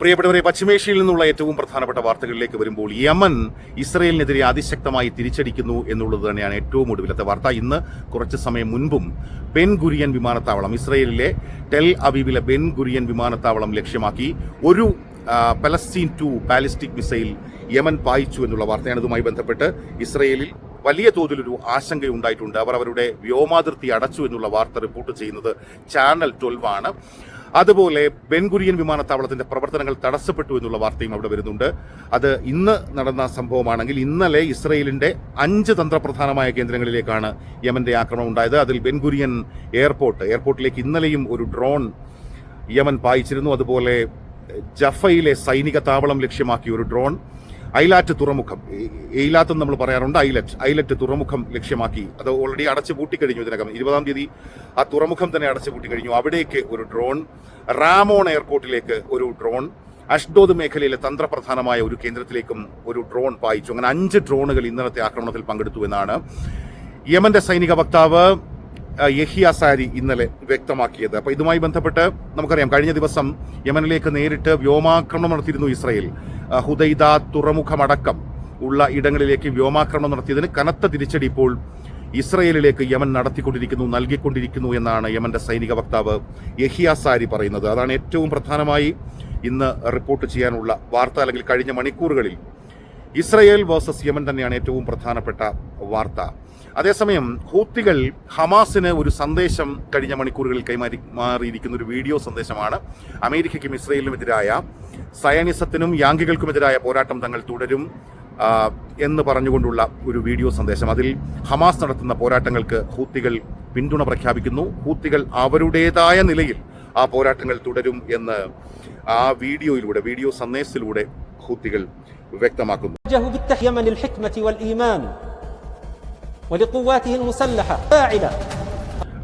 പ്രിയപ്പെട്ടവരെ പശ്ചിമേഷ്യയിൽ നിന്നുള്ള ഏറ്റവും പ്രധാനപ്പെട്ട വാർത്തകളിലേക്ക് വരുമ്പോൾ യമൻ ഇസ്രയേലിനെതിരെ അതിശക്തമായി തിരിച്ചടിക്കുന്നു എന്നുള്ളത് തന്നെയാണ് ഏറ്റവും ഒടുവിലത്തെ വാർത്ത. ഇന്ന് കുറച്ച് സമയം മുൻപും ബെൻ ഗുരിയൻ വിമാനത്താവളം ഇസ്രയേലിലെ ടെൽ അവീവിലെ ബെൻ ഗുരിയൻ വിമാനത്താവളം ലക്ഷ്യമാക്കി ഒരു Palestine two ballistic missile Yemen പായിച്ചു എന്നുള്ള വാർത്തയാണ് ഇതുമായി ബന്ധപ്പെട്ട് ഇസ്രയേലിൽ വലിയ തോതിലൊരു ആശങ്കയുണ്ടായിട്ടുണ്ട്. അവർ അവരുടെ വ്യോമാതിർത്തി അടച്ചു എന്നുള്ള വാർത്ത റിപ്പോർട്ട് ചെയ്യുന്നത് ചാനൽ ട്വൽവ് ആണ്. അതുപോലെ ബെൻഗുരിയൻ വിമാനത്താവളത്തിന്റെ പ്രവർത്തനങ്ങൾ തടസ്സപ്പെട്ടു എന്നുള്ള വാർത്തയും അവിടെ വരുന്നുണ്ട്. അത് ഇന്ന് നടന്ന സംഭവമാണെങ്കിൽ ഇന്നലെ ഇസ്രയേലിന്റെ അഞ്ച് തന്ത്രപ്രധാനമായ കേന്ദ്രങ്ങളിലേക്കാണ് യമന്റെ ആക്രമണം ഉണ്ടായത്. അതിൽ ബെൻഗുരിയൻ എയർപോർട്ട് എയർപോർട്ടിലേക്ക് ഇന്നലെയും ഒരു ഡ്രോൺ യമൻ പായിച്ചിരുന്നു. അതുപോലെ ജഫയിലെ സൈനിക താവളം ലക്ഷ്യമാക്കി ഒരു ഡ്രോൺ ഐലാറ്റ് തുറമുഖം. എയിലാത്ത് നമ്മൾ പറയാറുണ്ട് ഐലറ്റ്. ഐലറ്റ് തുറമുഖം ലക്ഷ്യമാക്കി. അത് ഓൾറെഡി അടച്ചു പൂട്ടിക്കഴിഞ്ഞു ഇതിനകം. ഇരുപതാം തീയതി ആ തുറമുഖം തന്നെ അടച്ചു പൂട്ടിക്കഴിഞ്ഞു. അവിടേക്ക് ഒരു ഡ്രോൺ റാമോൺ എയർപോർട്ടിലേക്ക് ഒരു ഡ്രോൺ അഷ്ഡോദ് മേഖലയിലെ തന്ത്രപ്രധാനമായ ഒരു കേന്ദ്രത്തിലേക്കും ഒരു ഡ്രോൺ പായിച്ചു. അങ്ങനെ അഞ്ച് ഡ്രോണുകൾ ഇന്നലത്തെ ആക്രമണത്തിൽ പങ്കെടുത്തു എന്നാണ് യമന്റെ സൈനിക വക്താവ് യഹിയ സാരി ഇന്നലെ വ്യക്തമാക്കിയത്. അപ്പൊ ഇതുമായി ബന്ധപ്പെട്ട് നമുക്കറിയാം കഴിഞ്ഞ ദിവസം യമനിലേക്ക് നേരിട്ട് വ്യോമാക്രമണം നടത്തിയിരുന്നു ഇസ്രായേൽ. ഹുദൈദ തുറമുഖമടക്കം ഉള്ള ഇടങ്ങളിലേക്ക് വ്യോമാക്രമണം നടത്തിയതിന് കനത്ത തിരിച്ചടി ഇപ്പോൾ ഇസ്രയേലിലേക്ക് യമൻ നടത്തിക്കൊണ്ടിരിക്കുന്നു നൽകിക്കൊണ്ടിരിക്കുന്നു എന്നാണ് യമന്റെ സൈനിക വക്താവ് യഹിയ സാരി പറയുന്നത്. അതാണ് ഏറ്റവും പ്രധാനമായി ഇന്ന് റിപ്പോർട്ട് ചെയ്യാനുള്ള വാർത്ത അല്ലെങ്കിൽ കഴിഞ്ഞ മണിക്കൂറുകളിൽ ഇസ്രയേൽ വേഴ്സസ് യമൻ തന്നെയാണ് ഏറ്റവും പ്രധാനപ്പെട്ട വാർത്ത. അതേസമയം ഹൂത്തികൾ ഹമാസിന് ഒരു സന്ദേശം കഴിഞ്ഞ മണിക്കൂറുകളിൽ കൈമാറി മാറിയിരിക്കുന്ന ഒരു വീഡിയോ സന്ദേശമാണ്. അമേരിക്കയ്ക്കും ഇസ്രയേലിനുമെതിരായ സയനിസത്തിനും യാങ്കികൾക്കുമെതിരായ പോരാട്ടം തങ്ങൾ തുടരും എന്ന് പറഞ്ഞുകൊണ്ടുള്ള ഒരു വീഡിയോ സന്ദേശം. അതിൽ ഹമാസ് നടത്തുന്ന പോരാട്ടങ്ങൾക്ക് ഹൂത്തികൾ പിന്തുണ പ്രഖ്യാപിക്കുന്നു. ഹൂത്തികൾ അവരുടേതായ നിലയിൽ ആ പോരാട്ടങ്ങൾ തുടരും എന്ന് ആ വീഡിയോയിലൂടെ വീഡിയോ സന്ദേശത്തിലൂടെ ഹൂത്തികൾ വ്യക്തമാക്കുന്നു.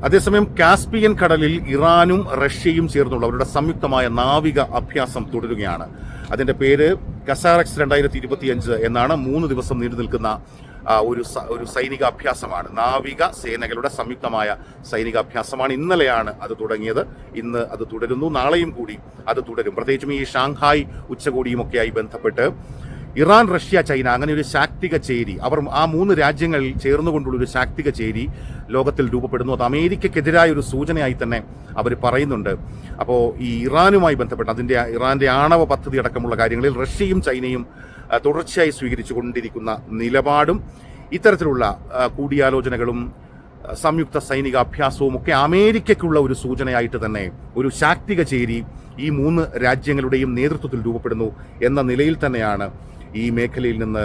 അതേസമയം കാസ്പിയൻ കടലിൽ ഇറാനും റഷ്യയും ചേർന്നുള്ള അവരുടെ സംയുക്തമായ നാവിക അഭ്യാസം തുടരുകയാണ്. അതിന്റെ പേര് കസാറക്സ് രണ്ടായിരത്തി ഇരുപത്തിയഞ്ച് എന്നാണ് മൂന്ന് ദിവസം നീണ്ടു നിൽക്കുന്ന ഒരു ഒരു സൈനിക അഭ്യാസമാണ്. നാവിക സേനകളുടെ സംയുക്തമായ സൈനിക അഭ്യാസമാണ് ഇന്നലെയാണ് അത് തുടങ്ങിയത്. ഇന്ന് അത് തുടരുന്നു. നാളെയും കൂടി അത് തുടരും. പ്രത്യേകിച്ചും ഈ ഷാങ്ഹായ് ഉച്ചകോടിയുമൊക്കെയായി ബന്ധപ്പെട്ട് ഇറാൻ റഷ്യ ചൈന അങ്ങനെ ഒരു ശാക്തിക ചേരി. അവർ ആ മൂന്ന് രാജ്യങ്ങൾ ചേർന്നുകൊണ്ടുള്ള ഒരു ശാക്തിക ചേരി ലോകത്തിൽ രൂപപ്പെടുന്നു. അത് അമേരിക്കക്കെതിരായ ഒരു സൂചനയായി തന്നെ അവർ പറയുന്നുണ്ട്. അപ്പോൾ ഈ ഇറാനുമായി ബന്ധപ്പെട്ട് അതിന്റെ ഇറാന്റെ ആണവ പദ്ധതി അടക്കമുള്ള കാര്യങ്ങളിൽ റഷ്യയും ചൈനയും തുടർച്ചയായി സ്വീകരിച്ചു കൊണ്ടിരിക്കുന്ന നിലപാടും ഇത്തരത്തിലുള്ള കൂടിയാലോചനകളും സംയുക്ത സൈനിക അഭ്യാസവും ഒക്കെ അമേരിക്കയ്ക്കുള്ള ഒരു സൂചനയായിട്ട് തന്നെ ഒരു ശാക്തിക ചേരി ഈ മൂന്ന് രാജ്യങ്ങളുടെയും നേതൃത്വത്തിൽ രൂപപ്പെടുന്നു എന്ന നിലയിൽ തന്നെയാണ് ഈ മേഖലയിൽ നിന്ന്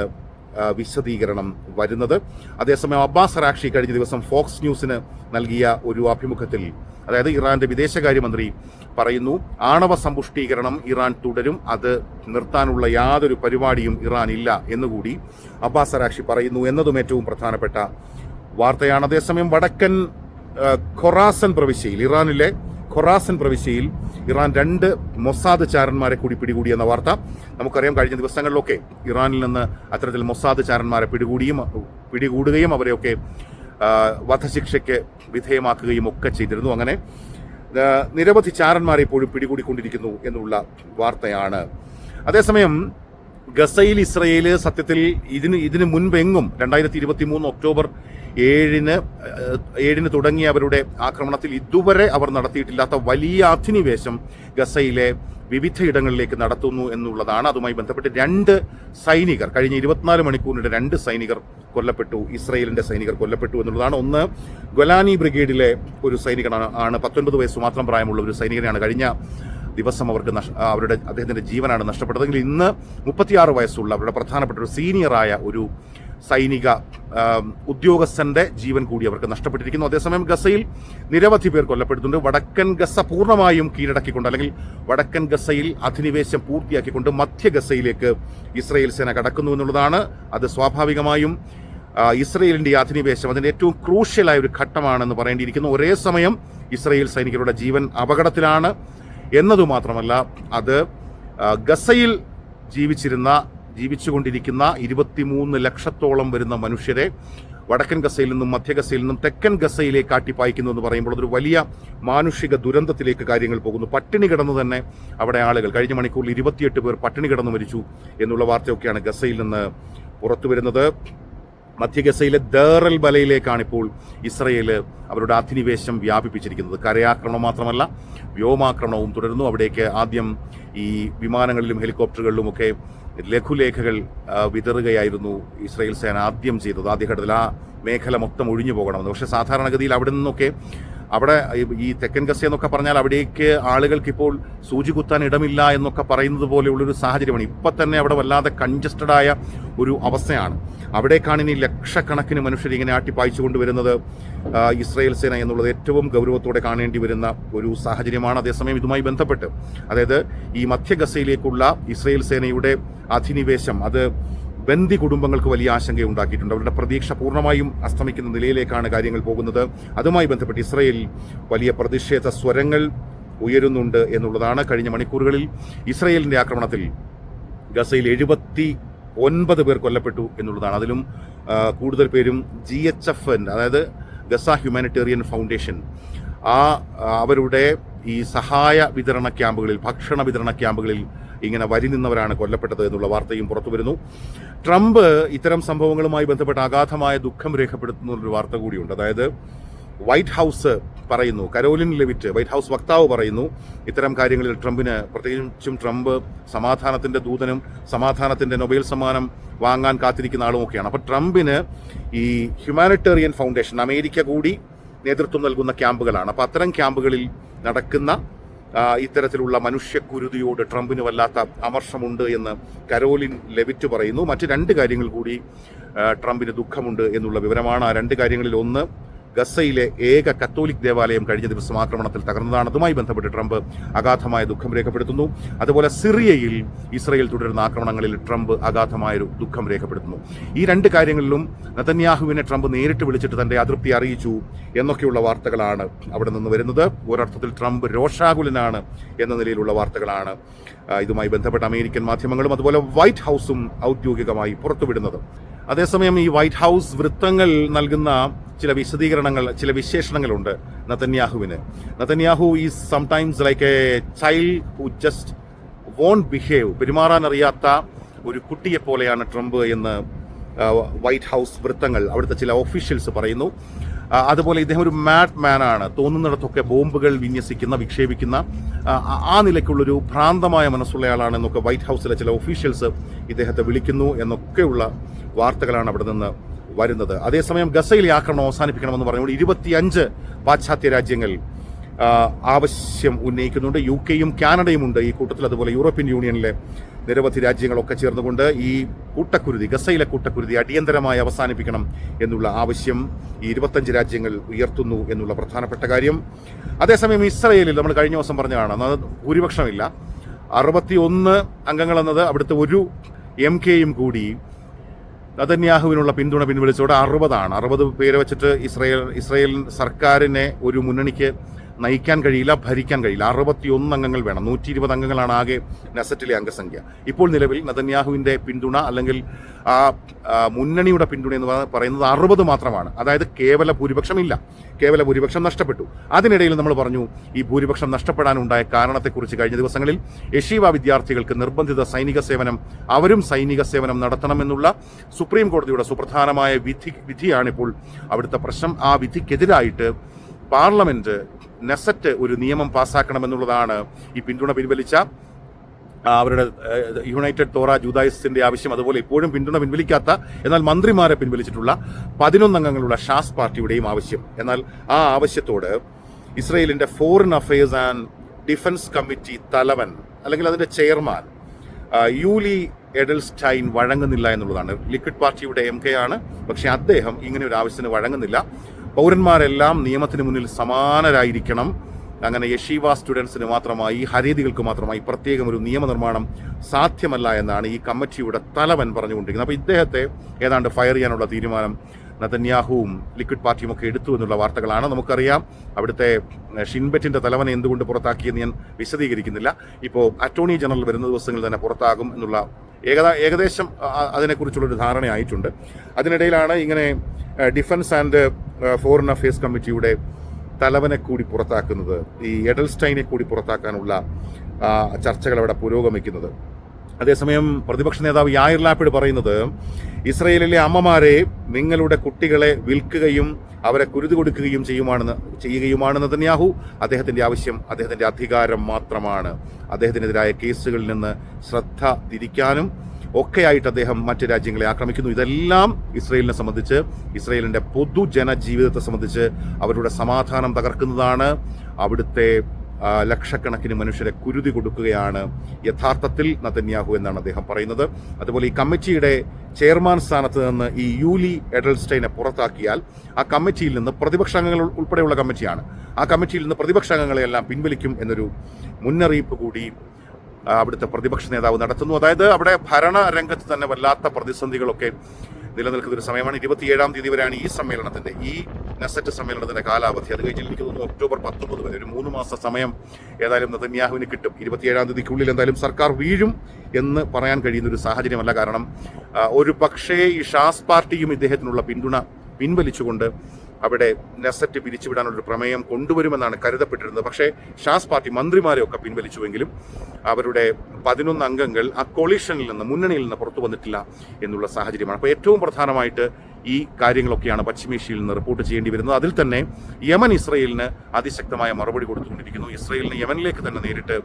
വിശദീകരണം വരുന്നത്. അതേസമയം അബ്ബാസ് അറാക്ഷി കഴിഞ്ഞ ദിവസം ഫോക്സ് ന്യൂസിന് നൽകിയ ഒരു അഭിമുഖത്തിൽ അതായത് ഇറാന്റെ വിദേശകാര്യമന്ത്രി പറയുന്നു ആണവ സമ്പുഷ്ടീകരണം ഇറാൻ തുടരും. അത് നിർത്താനുള്ള യാതൊരു പരിപാടിയും ഇറാൻ ഇല്ല എന്നുകൂടി അബ്ബാസ് അറാക്ഷി പറയുന്നു എന്നതും ഏറ്റവും പ്രധാനപ്പെട്ട വാർത്തയാണ്. അതേസമയം വടക്കൻ ഖൊറാസൻ പ്രവിശ്യയിൽ ഇറാനിലെ ഖൊറാസൻ പ്രവിശ്യയിൽ ഇറാൻ രണ്ട് മൊസാദ് ചാരന്മാരെ കൂടി പിടികൂടി എന്ന വാർത്ത. നമുക്കറിയാം കഴിഞ്ഞ ദിവസങ്ങളിലൊക്കെ ഇറാനിൽ നിന്ന് അത്തരത്തിൽ മൊസാദ് ചാരന്മാരെ പിടികൂടിയും പിടികൂടുകയും അവരെയൊക്കെ വധശിക്ഷയ്ക്ക് വിധേയമാക്കുകയും ഒക്കെ ചെയ്തിരുന്നു. അങ്ങനെ നിരവധി ചാരന്മാരെ ഇപ്പോഴും പിടികൂടിക്കൊണ്ടിരിക്കുന്നു എന്നുള്ള വാർത്തയാണ്. അതേസമയം ഗസയിൽ ഇസ്രയേൽ സത്യത്തിൽ ഇതിന് ഇതിന് മുൻപെങ്ങും രണ്ടായിരത്തി ഇരുപത്തി മൂന്ന് ഒക്ടോബർ ഏഴിന് ഏഴിന് തുടങ്ങിയ അവരുടെ ആക്രമണത്തിൽ ഇതുവരെ അവർ നടത്തിയിട്ടില്ലാത്ത വലിയ അധിനിവേശം ഗസയിലെ വിവിധ ഇടങ്ങളിലേക്ക് നടത്തുന്നു എന്നുള്ളതാണ്. അതുമായി ബന്ധപ്പെട്ട് രണ്ട് സൈനികർ കഴിഞ്ഞ ഇരുപത്തിനാല് മണിക്കൂറിനിടെ രണ്ട് സൈനികർ കൊല്ലപ്പെട്ടു ഇസ്രയേലിന്റെ സൈനികർ കൊല്ലപ്പെട്ടു എന്നുള്ളതാണ്. ഒന്ന് ഗൊലാനി ബ്രിഗേഡിലെ ഒരു സൈനികനാണ് ആണ് പത്തൊൻപത് വയസ്സ് മാത്രം പ്രായമുള്ള ഒരു സൈനികനാണ് കഴിഞ്ഞ ദിവസം അവർക്ക് അവരുടെ അദ്ദേഹത്തിന്റെ ജീവനാണ് നഷ്ടപ്പെട്ടതെങ്കിൽ ഇന്ന് മുപ്പത്തിയാറ് വയസ്സുള്ള അവരുടെ പ്രധാനപ്പെട്ട ഒരു സീനിയറായ ഒരു സൈനിക ഉദ്യോഗസ്ഥന്റെ ജീവൻ കൂടി അവർക്ക് നഷ്ടപ്പെട്ടിരിക്കുന്നു. അതേസമയം ഗസയിൽ നിരവധി പേർ കൊല്ലപ്പെടുന്നുണ്ട്. വടക്കൻ ഗസ പൂർണമായും കീഴടക്കിക്കൊണ്ട് അല്ലെങ്കിൽ വടക്കൻ ഗസയിൽ അധിനിവേശം പൂർത്തിയാക്കിക്കൊണ്ട് മധ്യ ഗസയിലേക്ക് ഇസ്രയേൽ സേന കടക്കുന്നു എന്നുള്ളതാണ്. അത് സ്വാഭാവികമായും ഇസ്രയേലിന്റെ അധിനിവേശം അതിന്റെ ഏറ്റവും ക്രൂഷ്യലായ ഒരു ഘട്ടമാണെന്ന് പറയേണ്ടിയിരിക്കുന്നു. ഒരേ സമയം ഇസ്രയേൽ സൈനികരുടെ ജീവൻ അപകടത്തിലാണ്. എന്നതു മാത്രമല്ല അത് ഗസയിൽ ജീവിച്ചിരുന്ന ജീവിച്ചുകൊണ്ടിരിക്കുന്ന ഇരുപത്തിമൂന്ന് ലക്ഷത്തോളം വരുന്ന മനുഷ്യരെ വടക്കൻ ഗസയിൽ നിന്നും മധ്യ ഗസയിൽ നിന്നും തെക്കൻ ഗസയിലേക്ക് ആട്ടിപ്പായിക്കുന്നു എന്ന് പറയുമ്പോൾ അതൊരു വലിയ മാനുഷിക ദുരന്തത്തിലേക്ക് കാര്യങ്ങൾ പോകുന്നു. പട്ടിണി കിടന്നു തന്നെ അവിടെ ആളുകൾ കഴിഞ്ഞ മണിക്കൂറിൽ ഇരുപത്തിയെട്ട് പേർ പട്ടിണി കിടന്നു മരിച്ചു എന്നുള്ള വാർത്തയൊക്കെയാണ് ഗസയിൽ നിന്ന് പുറത്തു വരുന്നത് മധ്യ ഗസയിലെ ദേറൽ ബലയിലേക്കാണ് ഇപ്പോൾ ഇസ്രയേൽ അവരുടെ അധിനിവേശം വ്യാപിപ്പിച്ചിരിക്കുന്നത്. കരയാക്രമണം മാത്രമല്ല വ്യോമാക്രമണവും തുടരുന്നു. അവിടേക്ക് ആദ്യം ഈ വിമാനങ്ങളിലും ഹെലികോപ്റ്ററുകളിലും ഒക്കെ ലഘുലേഖകൾ വിതറുകയായിരുന്നു ഇസ്രയേൽ സേന ആദ്യം ചെയ്തത്. ആദ്യഘട്ടത്തിൽ ആ മേഖല മൊത്തം ഒഴിഞ്ഞു പോകണമെന്ന്. പക്ഷേ സാധാരണഗതിയിൽ അവിടെ നിന്നൊക്കെ അവിടെ ഈ- തെക്കൻ ഗസ എന്നൊക്കെ പറഞ്ഞാൽ അവിടേക്ക് ആളുകൾക്ക് ഇപ്പോൾ സൂചി കുത്താൻ ഇടമില്ല എന്നൊക്കെ പറയുന്നത് പോലെയുള്ളൊരു സാഹചര്യമാണ്. ഇപ്പം തന്നെ അവിടെ വല്ലാതെ കൺജസ്റ്റഡ് ആയ ഒരു അവസ്ഥയാണ്. അവിടേക്കാണ് ഇനി ലക്ഷക്കണക്കിന് മനുഷ്യർ ഇങ്ങനെ ആട്ടിപ്പായിച്ചു കൊണ്ടുവരുന്നത് ഇസ്രായേൽ സേന എന്നുള്ളത് ഏറ്റവും ഗൗരവത്തോടെ കാണേണ്ടി വരുന്ന ഒരു സാഹചര്യമാണ്. അതേസമയം ഇതുമായി ബന്ധപ്പെട്ട് അതായത് ഈ മധ്യ ഗസയിലേക്കുള്ള ഇസ്രായേൽ സേനയുടെ അധിനിവേശം അത് ബന്ദി കുടുംബങ്ങൾക്ക് വലിയ ആശങ്കയുണ്ടാക്കിയിട്ടുണ്ട്. അവരുടെ പ്രതീക്ഷ പൂർണമായും അസ്തമിക്കുന്ന നിലയിലേക്കാണ് കാര്യങ്ങൾ പോകുന്നത്. അതുമായി ബന്ധപ്പെട്ട് ഇസ്രയേൽ വലിയ പ്രതിഷേധ സ്വരങ്ങൾ ഉയരുന്നുണ്ട് എന്നുള്ളതാണ് കഴിഞ്ഞ മണിക്കൂറുകളിൽ ഇസ്രയേലിന്റെ ആക്രമണത്തിൽ ഗസയിൽ എഴുപത്തി ഒൻപത് പേർ കൊല്ലപ്പെട്ടു എന്നുള്ളതാണ്. അതിലും കൂടുതൽ പേരും ജി എച്ച് എഫ് അതായത് ഗസ ഹ്യൂമാനിറ്റേറിയൻ ഫൗണ്ടേഷൻ ആ, അവരുടെ ഈ സഹായ വിതരണ ക്യാമ്പുകളിൽ ഭക്ഷണ വിതരണ ക്യാമ്പുകളിൽ ഇങ്ങനെ വരി നിന്നവരാണ് കൊല്ലപ്പെട്ടത് എന്നുള്ള വാർത്തയും പുറത്തു വരുന്നു. ട്രംപ് ഇത്തരം സംഭവങ്ങളുമായി ബന്ധപ്പെട്ട് അഗാധമായ ദുഃഖം രേഖപ്പെടുത്തുന്ന ഒരു വാർത്ത കൂടിയുണ്ട്. അതായത് വൈറ്റ് ഹൗസ് പറയുന്നു കരോലിൻ ലെവിറ്റ് വൈറ്റ് ഹൗസ് വക്താവ് പറയുന്നു ഇത്തരം കാര്യങ്ങളിൽ ട്രംപിന് പ്രത്യേകിച്ചും ട്രംപ് സമാധാനത്തിന്റെ ദൂതനും സമാധാനത്തിന്റെ നൊബേൽ സമ്മാനം വാങ്ങാൻ കാത്തിരിക്കുന്ന ആളും ഒക്കെയാണ്. അപ്പോൾ ട്രംപിന് ഈ ഹ്യൂമാനിറ്റേറിയൻ ഫൗണ്ടേഷൻ അമേരിക്ക കൂടി നേതൃത്വം നൽകുന്ന ക്യാമ്പുകളാണ്. അപ്പോൾ അത്തരം ക്യാമ്പുകളിൽ നടക്കുന്ന ഇത്തരത്തിലുള്ള മനുഷ്യക്കുരുതിയോട് ട്രംപിന് വല്ലാത്ത അമർഷമുണ്ട് എന്ന് കരോലിൻ ലെവിറ്റ് പറയുന്നു. മറ്റ് രണ്ട് കാര്യങ്ങൾ കൂടി ട്രംപിന് ദുഃഖമുണ്ട് എന്നുള്ള വിവരമാണ് ആ രണ്ട് കാര്യങ്ങളിൽ ഒന്ന്. ഗസയിലെ ഏക കത്തോലിക് ദേവാലയം കഴിഞ്ഞ ദിവസം ആക്രമണത്തിൽ തകർന്നതാണ്. അതുമായി ബന്ധപ്പെട്ട് ട്രംപ് അഗാധമായ ദുഃഖം രേഖപ്പെടുത്തുന്നു. അതുപോലെ സിറിയയിൽ ഇസ്രയേൽ തുടരുന്ന ആക്രമണങ്ങളിൽ ട്രംപ് അഗാധമായ ഒരു ദുഃഖം രേഖപ്പെടുത്തുന്നു. ഈ രണ്ട് കാര്യങ്ങളിലും നതന്യാഹുവിനെ ട്രംപ് നേരിട്ട് വിളിച്ചിട്ട് തന്റെ അതൃപ്തി അറിയിച്ചു എന്നൊക്കെയുള്ള വാർത്തകളാണ് അവിടെ നിന്ന് വരുന്നത്. ഒരർത്ഥത്തിൽ ട്രംപ് രോഷാകുലനാണ് എന്ന നിലയിലുള്ള വാർത്തകളാണ് ഇതുമായി ബന്ധപ്പെട്ട അമേരിക്കൻ മാധ്യമങ്ങളും അതുപോലെ വൈറ്റ് ഹൗസും ഔദ്യോഗികമായി പുറത്തുവിടുന്നത്. അതേസമയം ഈ വൈറ്റ് ഹൗസ് വൃത്തങ്ങൾ നൽകുന്ന ചില വിശദീകരണങ്ങൾ ചില വിശേഷണങ്ങളുണ്ട് നതന്യാഹുവിന് Netanyahu is sometimes like a child who just won't behave പെരുമാറാൻ അറിയാത്ത ഒരു കുട്ടിയെ പോലെയാണ് ട്രംപ് എന്ന് വൈറ്റ് ഹൗസ് വൃത്തങ്ങൾ അവിടുത്തെ ചില ഒഫീഷ്യൽസ് പറയുന്നു. അതുപോലെ ഇദ്ദേഹം ഒരു മാഡ് മാൻ ആണ്. തോന്നുന്നിടത്തൊക്കെ ബോംബുകൾ വിന്യസിക്കുന്ന വിക്ഷേപിക്കുന്ന ആ, നിലയ്ക്കുള്ളൊരു ഭ്രാന്തമായ മനസ്സുള്ളയാളാണെന്നൊക്കെ വൈറ്റ് ഹൗസിലെ ചില ഒഫീഷ്യൽസ് ഇദ്ദേഹത്തെ വിളിക്കുന്നു എന്നൊക്കെയുള്ള വാർത്തകളാണ് അവിടെ നിന്ന് വരുന്നത്. അതേസമയം ഗസയിലെ ആക്രമണം അവസാനിപ്പിക്കണമെന്ന് പറഞ്ഞുകൊണ്ട് ഇരുപത്തിയഞ്ച് പാശ്ചാത്യ രാജ്യങ്ങൾ ആവശ്യം ഉന്നയിക്കുന്നുണ്ട്. യു കെയും കാനഡയും ഉണ്ട് ഈ കൂട്ടത്തിൽ. അതുപോലെ യൂറോപ്യൻ യൂണിയനിലെ നിരവധി രാജ്യങ്ങളൊക്കെ ചേർന്നുകൊണ്ട് ഈ കൂട്ടക്കുരുതി ഗസയിലെ കൂട്ടക്കുരുതി അടിയന്തരമായി അവസാനിപ്പിക്കണം എന്നുള്ള ആവശ്യം ഈ ഇരുപത്തഞ്ച് രാജ്യങ്ങൾ ഉയർത്തുന്നു എന്നുള്ള പ്രധാനപ്പെട്ട കാര്യം. അതേസമയം ഇസ്രയേലിൽ നമ്മൾ കഴിഞ്ഞ ദിവസം പറഞ്ഞതാണ് അത് ഭൂരിപക്ഷമില്ല. അറുപത്തിയൊന്ന് അംഗങ്ങൾ എന്നത് അവിടുത്തെ ഒരു എം കെയും കൂടി നതന്യാഹുവിനുള്ള പിന്തുണ പിൻവലിച്ചതോടെ അറുപതാണ്. അറുപത് പേരെ വെച്ചിട്ട് ഇസ്രയേൽ ഇസ്രയേൽ സർക്കാരിനെ ഒരു മുന്നണിക്ക് നയിക്കാൻ കഴിയില്ല ഭരിക്കാൻ കഴിയില്ല. അറുപത്തിയൊന്ന് അംഗങ്ങൾ വേണം. നൂറ്റി ഇരുപത് അംഗങ്ങളാണ് ആകെ നെസറ്റിലെ അംഗസംഖ്യ. ഇപ്പോൾ നിലവിൽ നദന്യാഹുവിന്റെ പിന്തുണ അല്ലെങ്കിൽ ആ മുന്നണിയുടെ പിന്തുണ എന്ന് പറയുന്നത് അറുപത് മാത്രമാണ്. അതായത് കേവല ഭൂരിപക്ഷം ഇല്ല കേവല ഭൂരിപക്ഷം നഷ്ടപ്പെട്ടു. അതിനിടയിൽ നമ്മൾ പറഞ്ഞു ഈ ഭൂരിപക്ഷം നഷ്ടപ്പെടാനുണ്ടായ കാരണത്തെക്കുറിച്ച് കഴിഞ്ഞ ദിവസങ്ങളിൽ യഷീവ വിദ്യാർത്ഥികൾക്ക് നിർബന്ധിത സൈനിക സേവനം അവരും സൈനിക സേവനം നടത്തണമെന്നുള്ള സുപ്രീം കോടതിയുടെ സുപ്രധാനമായ വിധി വിധിയാണിപ്പോൾ അവിടുത്തെ പ്രശ്നം. ആ വിധിക്കെതിരായിട്ട് പാർലമെന്റ് നെസറ്റ് ഒരു നിയമം പാസ്സാക്കണമെന്നുള്ളതാണ് ഈ പിന്തുണ പിൻവലിച്ച അവരുടെ യുണൈറ്റഡ് തോറ ജൂതായിസത്തിന്റെ ആവശ്യം അതുപോലെ ഇപ്പോഴും പിന്തുണ പിൻവലിക്കാത്ത എന്നാൽ മന്ത്രിമാരെ പിൻവലിച്ചിട്ടുള്ള പതിനൊന്ന് അംഗങ്ങളുള്ള ഷാസ് പാർട്ടിയുടെയും ആവശ്യം. എന്നാൽ ആ ആവശ്യത്തോട് ഇസ്രയേലിന്റെ foreign affairs and defence committee തലവൻ അല്ലെങ്കിൽ അതിന്റെ ചെയർമാൻ യൂലി എഡൽസ്റ്റൈൻ വഴങ്ങുന്നില്ല എന്നുള്ളതാണ്. ലിക്വിഡ് പാർട്ടിയുടെ എം കെ ആണ്. പക്ഷെ അദ്ദേഹം ഇങ്ങനെ ഒരു ആവശ്യത്തിന് വഴങ്ങുന്നില്ല. പൗരന്മാരെല്ലാം നിയമത്തിന് മുന്നിൽ സമാനരായിരിക്കണം. അങ്ങനെ യഷീവ സ്റ്റുഡൻസിന് മാത്രമായി ഹരീതികൾക്ക് മാത്രമായി പ്രത്യേകം ഒരു നിയമനിർമ്മാണം സാധ്യമല്ല എന്നാണ് ഈ കമ്മിറ്റിയുടെ തലവൻ പറഞ്ഞുകൊണ്ടിരിക്കുന്നത്. അപ്പോൾ ഇദ്ദേഹത്തെ ഏതാണ്ട് ഫയർ ചെയ്യാനുള്ള തീരുമാനം നതന്യാഹുവും ലിക്വിഡ് പാർട്ടിയും ഒക്കെ എടുത്തു എന്നുള്ള വാർത്തകളാണ് നമുക്കറിയാം. അവിടുത്തെ ഷിൻബറ്റിന്റെ തലവനെ എന്തുകൊണ്ട് പുറത്താക്കിയെന്ന് ഞാൻ വിശദീകരിക്കുന്നില്ല. ഇപ്പോൾ അറ്റോർണി ജനറൽ വരുന്ന ദിവസങ്ങളിൽ തന്നെ പുറത്താകും എന്നുള്ള ഏകദ ഏകദേശം അതിനെക്കുറിച്ചുള്ളൊരു ധാരണയായിട്ടുണ്ട്. അതിനിടയിലാണ് ഇങ്ങനെ ഡിഫൻസ് ആൻഡ് ഫോറിൻ അഫയേഴ്സ് കമ്മിറ്റിയുടെ തലവനെ കൂടി പുറത്താക്കുന്നത് ഈ എഡൽസ്റ്റൈനെ കൂടി പുറത്താക്കാനുള്ള ചർച്ചകൾ അവിടെ പുരോഗമിക്കുന്നത്. അതേസമയം പ്രതിപക്ഷ നേതാവ് യായിർ ലാപ്പിഡ് പറയുന്നത് ഇസ്രയേലിലെ അമ്മമാരെ നിങ്ങളുടെ കുട്ടികളെ വിൽക്കുകയും അവരെ കുരുതി കൊടുക്കുകയും ചെയ്യുമാണെന്ന് ചെയ്യുകയുമാണ് നെതന്യാഹു. അദ്ദേഹത്തിന്റെ ആവശ്യം അദ്ദേഹത്തിന്റെ അധികാരം മാത്രമാണ്. അദ്ദേഹത്തിനെതിരായ കേസുകളിൽ നിന്ന് ശ്രദ്ധ തിരിക്കാനും ഒക്കെയായിട്ട് അദ്ദേഹം മറ്റ് രാജ്യങ്ങളെ ആക്രമിക്കുന്നു. ഇതെല്ലാം ഇസ്രയേലിനെ സംബന്ധിച്ച് ഇസ്രയേലിന്റെ പൊതുജനജീവിതത്തെ സംബന്ധിച്ച് അവരുടെ സമാധാനം തകർക്കുന്നതാണ് അവിടുത്തെ ലക്ഷക്കണക്കിന് മനുഷ്യരെ കുരുതി കൊടുക്കുകയാണ് യഥാർത്ഥത്തിൽ നതന്യാഹു എന്നാണ് അദ്ദേഹം പറയുന്നത്. അതുപോലെ ഈ കമ്മിറ്റിയുടെ ചെയർമാൻ സ്ഥാനത്ത് നിന്ന് ഈ യൂലി എഡൽസ്റ്റൈനെ പുറത്താക്കിയാൽ ആ കമ്മിറ്റിയിൽ നിന്ന് പ്രതിപക്ഷാംഗങ്ങൾ ഉൾപ്പെടെയുള്ള കമ്മിറ്റിയാണ്. ആ കമ്മിറ്റിയിൽ നിന്ന് പ്രതിപക്ഷാംഗങ്ങളെല്ലാം പിൻവലിക്കും എന്നൊരു മുന്നറിയിപ്പ് കൂടി അവിടുത്തെ പ്രതിപക്ഷ നേതാവ് നടത്തുന്നു. അതായത് അവിടെ ഭരണരംഗത്ത് തന്നെ വല്ലാത്ത പ്രതിസന്ധികളൊക്കെ നിലനിൽക്കുന്ന ഒരു സമയമാണ്. ഇരുപത്തിയേഴാം തീയതി വരെയാണ് ഈ സമ്മേളനത്തിന്റെ ഈ നെസറ്റ് സമ്മേളനത്തിന്റെ കാലാവധി. അത് കഴിഞ്ഞ് എനിക്ക് തോന്നുന്നു ഒക്ടോബർ പത്തൊമ്പത് വരെ ഒരു മൂന്ന് മാസ സമയം ഏതായാലും നെതന്യാഹുവിന് കിട്ടും. ഇരുപത്തിയേഴാം തീയതിക്കുള്ളിൽ എന്തായാലും സർക്കാർ വീഴും എന്ന് പറയാൻ കഴിയുന്ന ഒരു സാഹചര്യമല്ല. കാരണം ഒരു പക്ഷേ ഈ ഷാസ് പാർട്ടിയും ഇദ്ദേഹത്തിനുള്ള പിന്തുണ പിൻവലിച്ചുകൊണ്ട് അവിടെ നെസറ്റ് പിരിച്ചുവിടാനുള്ള പ്രമേയം കൊണ്ടുവരുമെന്നാണ് കരുതപ്പെട്ടിരുന്നത്. പക്ഷേ ഷാസ് പാർട്ടി മന്ത്രിമാരെയൊക്കെ പിൻവലിച്ചുവെങ്കിലും അവരുടെ പതിനൊന്ന് അംഗങ്ങൾ ആ കൊളീഷനിൽ നിന്ന് മുന്നണിയിൽ നിന്ന് പുറത്തു വന്നിട്ടില്ല എന്നുള്ള സാഹചര്യമാണ്. അപ്പോൾ ഏറ്റവും പ്രധാനമായിട്ട് ഈ കാര്യങ്ങളൊക്കെയാണ് പശ്ചിമേഷ്യയിൽ നിന്ന് റിപ്പോർട്ട് ചെയ്യേണ്ടി വരുന്നത്. അതിൽ തന്നെ യമൻ ഇസ്രയേലിന് അതിശക്തമായ മറുപടി കൊടുത്തുകൊണ്ടിരിക്കുന്നു. ഇസ്രയേലിന് യമനിലേക്ക് തന്നെ നേരിട്ട്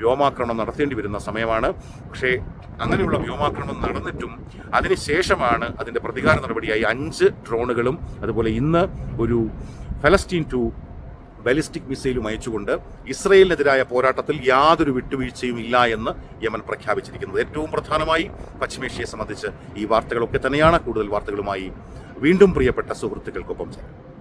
വ്യോമാക്രമണം നടത്തേണ്ടി വരുന്ന സമയമാണ്. പക്ഷേ അങ്ങനെയുള്ള വ്യോമാക്രമണം നടന്നിട്ടും അതിനുശേഷമാണ് അതിന്റെ പ്രതികാര നടപടിയായി അഞ്ച് ഡ്രോണുകളും അതുപോലെ ഇന്ന് ഒരു ഫലസ്തീൻ ടു ബാലിസ്റ്റിക് മിസൈലും അയച്ചുകൊണ്ട് ഇസ്രയേലിനെതിരായ പോരാട്ടത്തിൽ യാതൊരു വിട്ടുവീഴ്ചയും ഇല്ല എന്ന് യമൻ പ്രഖ്യാപിച്ചിരിക്കുന്നത്. ഏറ്റവും പ്രധാനമായി പശ്ചിമേഷ്യയെ സംബന്ധിച്ച് ഈ വാർത്തകളൊക്കെ തന്നെയാണ്. കൂടുതൽ വാർത്തകളുമായി വീണ്ടും പ്രിയപ്പെട്ട സുഹൃത്തുക്കൾക്കൊപ്പം ചേരാം.